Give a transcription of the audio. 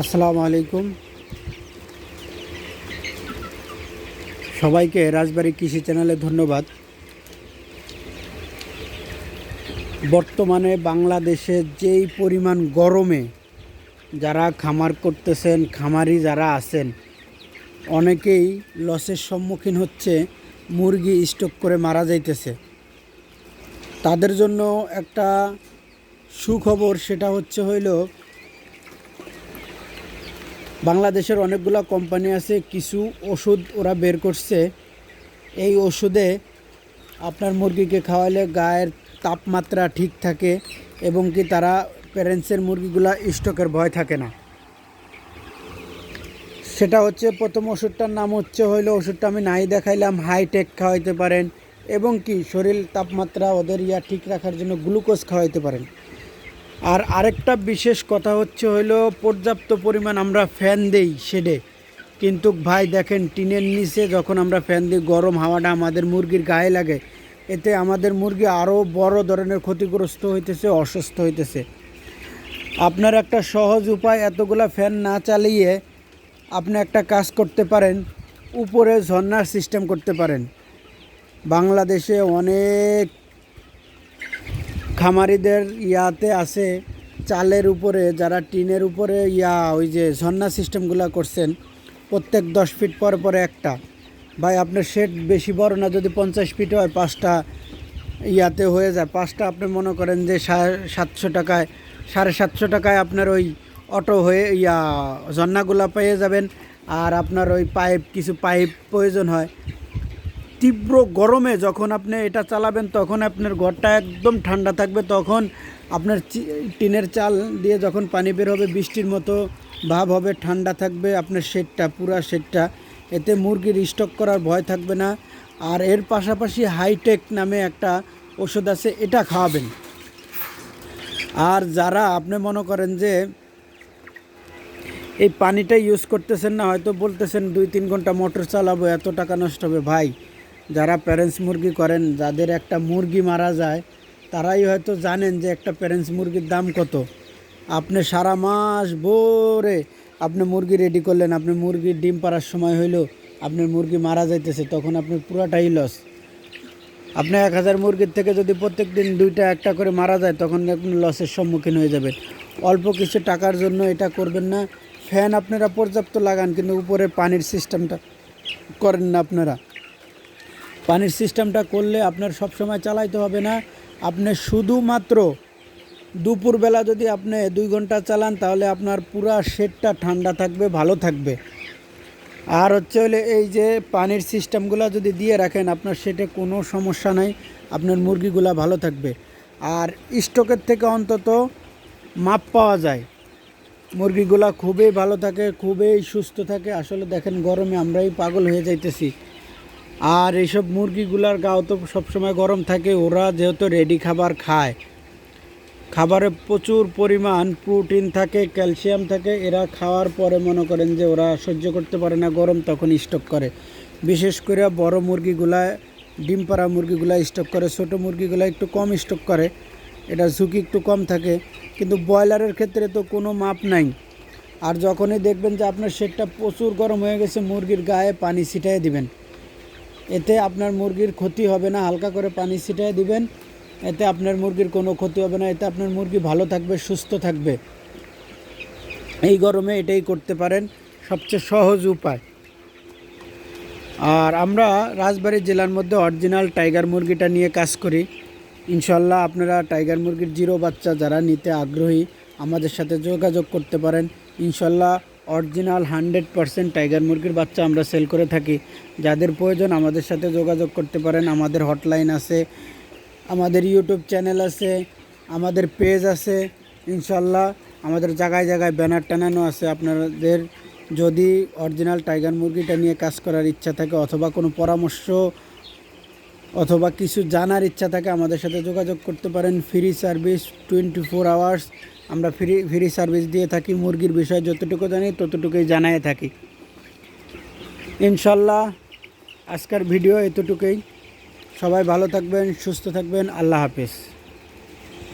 আসসালামু আলাইকুম। সবাইকে রাজবাড়ি কৃষি চ্যানেলে ধন্যবাদ। বর্তমানে বাংলাদেশে যেই পরিমাণ গরমে যারা খামার করতেছেন, খামারি যারা আছেন, অনেকেই লসের সম্মুখীন হচ্ছে, মুরগি স্টক করে মারা যাইতেছে। তাদের জন্য একটা সুখবর সেটা হচ্ছে হইল বাংলাদেশের অনেকগুলো কোম্পানি আছে, কিছু ওষুধ ওরা বের করছে। এই ওষুধে আপনার মুরগিকে খাওয়ালে গায়ের তাপমাত্রা ঠিক থাকে এবং কি তারা প্যারেন্টসের মুরগিগুলা স্টকের ভয় থাকে না। সেটা হচ্ছে প্রথম ওষুধটার নাম হচ্ছে, হইল ওষুধটা আমি নাই দেখাইলাম হাইটেক খাওয়াইতে পারেন এবং কি শরীর তাপমাত্রা ওদের ইয়া ঠিক রাখার জন্য গ্লুকোজ খাওয়াইতে পারেন। আর আরেকটা বিশেষ কথা হচ্ছে হইল, পর্যাপ্ত পরিমাণ আমরা ফ্যান দেই শেডে। কিন্তু ভাই দেখেন, টিনের নিচে যখন আমরা ফ্যান দিই, গরম হাওয়াটা আমাদের মুরগির গায়ে লাগে। এতে আমাদের মুরগি আরও বড় ধরনের ক্ষতিগ্রস্ত হইতেছে, অসুস্থ হইতেছে। আপনার একটা সহজ উপায়, এতগুলা ফ্যান না চালিয়ে আপনি একটা কাজ করতে পারেন, উপরে ঝর্নার সিস্টেম করতে পারেন। বাংলাদেশে অনেক খামারিদের ইয়াতে আছে চালের উপরে, যারা টিনের উপরে ইয়া, ওই যে ঝর্ণা সিস্টেমগুলো করছেন, প্রত্যেক দশ ফিট পর পরে একটা। ভাই, আপনার শেড বেশি বড় না, যদি পঞ্চাশ ফিট হয়, পাঁচটা ইয়াতে হয়ে যায়। পাঁচটা আপনি মনে করেন যে সাতশো টাকায়, সাড়ে সাতশো টাকায় আপনার ওই অটো হয়ে, ইয়া, ঝর্ণাগুলা পেয়ে যাবেন। আর আপনার ওই পাইপ, কিছু পাইপ প্রয়োজন হয় তীব্র গরমে যখন আপনি এটা চালাবেন, তখন আপনার ঘরটা একদম ঠান্ডা থাকবে। তখন আপনার টিনের চাল দিয়ে যখন পানি বের হবে, বৃষ্টির মতো ভাব হবে, ঠান্ডা থাকবে, আপনার শেডটা, পুরা শেডটা। এতে মুরগির স্টক করার ভয় থাকবে না। আর এর পাশাপাশি হাইটেক নামে একটা ওষুধ আছে, এটা খাওয়াবেন। আর যারা আপনি মনে করেন যে এই পানিটা ইউজ করতেছেন না, হয়তো বলতেছেন দুই তিন ঘণ্টা মোটর চালাবো, এত টাকা নষ্ট হবে। ভাই যারা প্যারেন্টস মুরগি করেন, যাদের একটা মুরগি মারা যায়, তারাই হয়তো জানেন যে একটা প্যারেন্টস মুরগির দাম কত। আপনি সারা মাস ভোরে আপনি মুরগি রেডি করলেন, আপনি মুরগির ডিম পাড়ার সময় হইল, আপনার মুরগি মারা যাইতেছে, তখন আপনি পুরাটাই লস আপনি এক হাজার মুরগির থেকে যদি প্রত্যেক দিন দুইটা, একটা করে মারা যায়, তখন আপনি লসের সম্মুখীন হয়ে যাবেন। অল্প কিছু টাকার জন্য এটা করবেন না। ফ্যান আপনারা পর্যাপ্ত লাগান, কিন্তু উপরে পানির সিস্টেমটা করেন না আপনারা। পানির সিস্টেমটা করলে আপনার সব সময় চালাইতে হবে না। আপনি শুধুমাত্র দুপুরবেলা যদি আপনি দুই ঘণ্টা চালান, তাহলে আপনার পুরা শেডটা ঠান্ডা থাকবে, ভালো থাকবে। আর হচ্ছে হলে এই যে পানির সিস্টেমগুলো যদি দিয়ে রাখেন, আপনার সেটে কোনো সমস্যা নাই, আপনার মুরগিগুলা ভালো থাকবে। আর স্টকের থেকে অন্তত মাপ পাওয়া যায়। মুরগিগুলা খুবই ভালো থাকে, খুবই সুস্থ থাকে। আসলে দেখেন, গরমে আমরাই পাগল হয়ে যাইতেছি। আর এইসব মুরগিগুলার গাও তো সবসময় গরম থাকে, ওরা যেহেতু রেডি খাবার খায়। খাবারে প্রচুর পরিমাণ প্রোটিন থাকে ক্যালসিয়াম থাকে, এরা খাওয়ার পরে মনে করেন যে ওরা সহ্য করতে পারে না, গরম তখন স্টক করে। বিশেষ করে বড় মুরগিগুলা, ডিম পাড়া মুরগিগুলা স্টক করে, ছোট মুরগিগুলা একটু কম স্টক করে, এটা ঝুঁকি একটু কম থাকে, কিন্তু ব্রয়লারের ক্ষেত্রে তো কোনো মাপ নাই। আর যখনই দেখবেন যে আপনার শেডটা প্রচুর গরম হয়ে গেছে, মুরগির গায়ে পানি ছিটাই দিবেন। এতে আপনার মুরগির ক্ষতি হবে না, হালকা করে পানি ছিটাই দিবেন, এতে আপনার মুরগির কোনো ক্ষতি হবে না, এতে আপনার মুরগি ভালো থাকবে, সুস্থ থাকবে। এই গরমে এটাই করতে পারেন সবচেয়ে সহজ উপায়। আর আমরা রাজবাড়ী জেলার মধ্যে অরিজিনাল টাইগার মুরগিটা নিয়ে কাজ করি। ইনশাল্লাহ আপনারা টাইগার মুরগির জিরো বাচ্চা যারা নিতে আগ্রহী, আমাদের সাথে যোগাযোগ করতে পারেন। ইনশাল্লাহ অরিজিনাল হান্ড্রেড পারসেন্ট টাইগার মুরগির বাচ্চা আমরা সেল করে থাকি। যাদের প্রয়োজন আমাদের সাথে যোগাযোগ করতে পারেন। আমাদের হটলাইন আছে, আমাদের ইউটিউব চ্যানেল আছে, আমাদের পেজ আছে, ইনশাল্লাহ। আমাদের জায়গায় জায়গায় ব্যানার টানানো আছে আপনাদের। যদি অরিজিনাল টাইগার মুরগিটা নিয়ে কাজ করার ইচ্ছা থাকে অথবা কোনো পরামর্শ অথবা কিছু জানার ইচ্ছা থাকে আমাদের সাথে যোগাযোগ করতে পারেন। Free service, twenty four hours আমরা ফ্রি ফ্রি সার্ভিস দিয়ে থাকি, মুরগির বিষয়ে যতটুকু জানি ততটুকুই জানাই থাকি। ইনশাল্লাহ আজকের ভিডিও এতটুকুই। সবাই ভালো থাকবেন, সুস্থ থাকবেন, আল্লাহ হাফিজ।